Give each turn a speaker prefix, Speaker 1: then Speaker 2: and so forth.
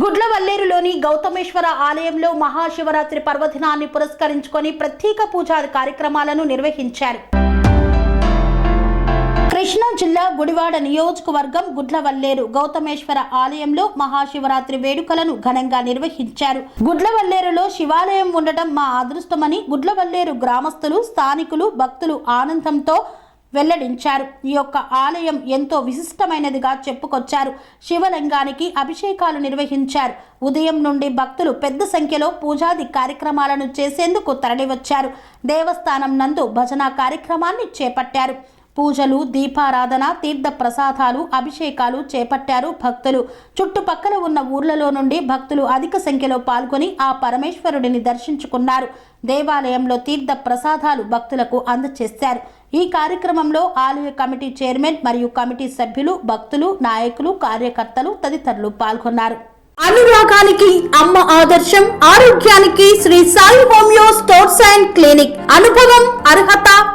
Speaker 1: గుడ్లవల్లేరులోని గౌతమేశ్వర ఆలయంలో మహాశివరాత్రి పర్వదినాన్ని పురస్కరించుకొని ప్రత్యేక పూజా కార్యక్రమాలను నిర్వహించారు. కృష్ణా జిల్లా గుడివాడ నియోజకవర్గం గుడ్లవల్లేరు గౌతమేశ్వర ఆలయంలో మహాశివరాత్రి వేడుకలను ఘనంగా నిర్వహించారు. గుడ్లవల్లేరులో శివాలయం ఉండటం మా అదృష్టమని గుడ్లవల్లేరు గ్రామస్తులు స్థానికులు భక్తులు ఆనందంతో వెల్లడించారు. ఈ యొక్క ఆలయం ఎంతో విశిష్టమైనదిగా చెప్పుకొచ్చారు. శివలింగానికి అభిషేకాలు నిర్వహించారు. ఉదయం నుండి భక్తులు పెద్ద సంఖ్యలో పూజాది కార్యక్రమాలను చేసేందుకు తరలివచ్చారు. దేవస్థానం నందు భజన కార్యక్రమాన్ని చేపట్టారు. పూజలు దీపారాధన తీర్థ ప్రసాదాలు అభిషేకాలు చేపట్టారు భక్తులు. చుట్టుపక్కల ఉన్న ఊర్లలో నుండి భక్తులు అధిక సంఖ్యలో పాల్గొని ఆ పరమేశ్వరుడిని దర్శించుకున్నారు. దేవాలయంలో తీర్థ ప్రసాదాలు భక్తులకు అందజేశారు ఈ కార్యక్రమంలో ఆలయ కమిటీ చైర్మన్ మరియు కమిటీ సభ్యులు భక్తులు నాయకులు కార్యకర్తలు తదితరులు పాల్గొన్నారు. అనురాగానికి అమ్మ ఆదర్శం ఆరోగ్యానికి Shri Sai homeo stores and clinic. అనుభవం అర్హత